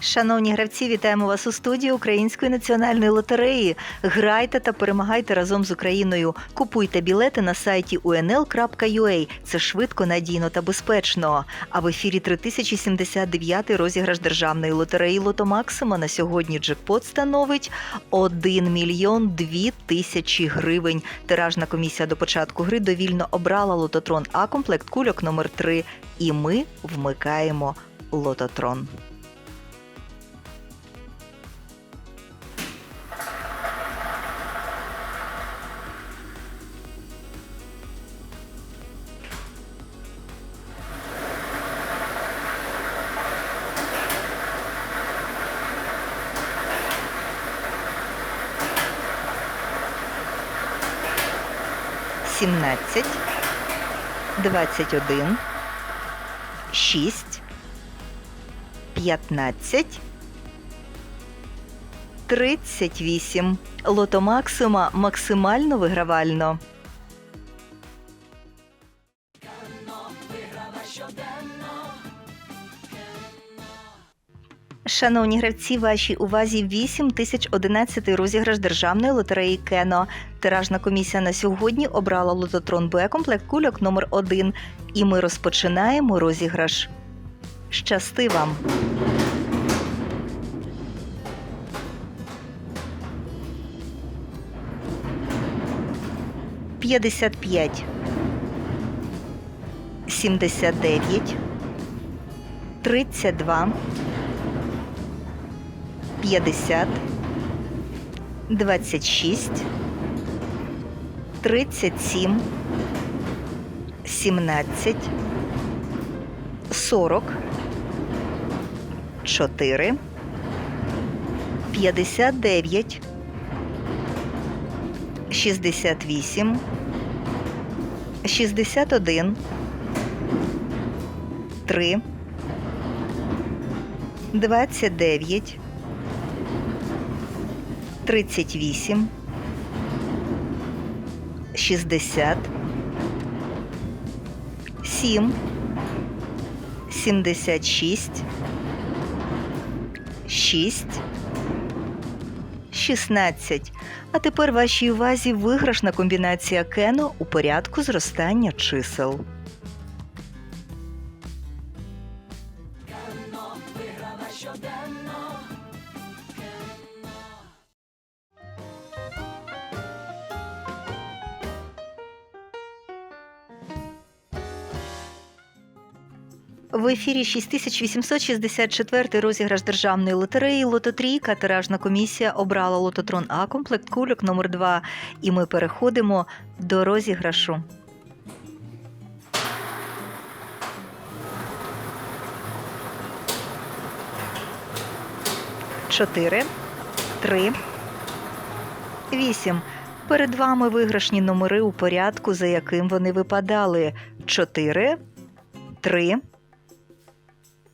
Шановні гравці, вітаємо вас у студії Української національної лотереї. Грайте та перемагайте разом з Україною. Купуйте білети на сайті unl.ua. Це швидко, надійно та безпечно. А в ефірі 3079 розіграш державної лотереї Лото Максима на сьогодні джекпот становить 1 мільйон 2 тисячі гривень. Тиражна комісія до початку гри довільно обрала лототрон А комплект кульок номер 3 І ми вмикаємо лототрон. Сімнадцять, двадцять один, шість, п'ятнадцять, тридцять вісім. Лото Максима максимально вигравально. Шановні гравці, вашій увазі 8011 розіграш державної лотереї Кено. Тиражна комісія на сьогодні обрала лототрон Б комплект кульок номер 1 І ми розпочинаємо розіграш. Щасти вам! П'ятдесят п'ять, сімдесят дев'ять, тридцять два. 50, 26, 37, 17, 40, 4, 59, 68, 61, 3, 29, 38, 60, 7, 76, 6, 16. А тепер вашій увазі виграшна комбінація кено у порядку зростання чисел. В ефірі 6864 розіграш державної лотереї Лототрійка. Тиражна комісія обрала лототрон А комплект кульок номер 2 І ми переходимо до розіграшу. Чотири, три, вісім. Перед вами виграшні номери у порядку, за яким вони випадали. Чотири, три.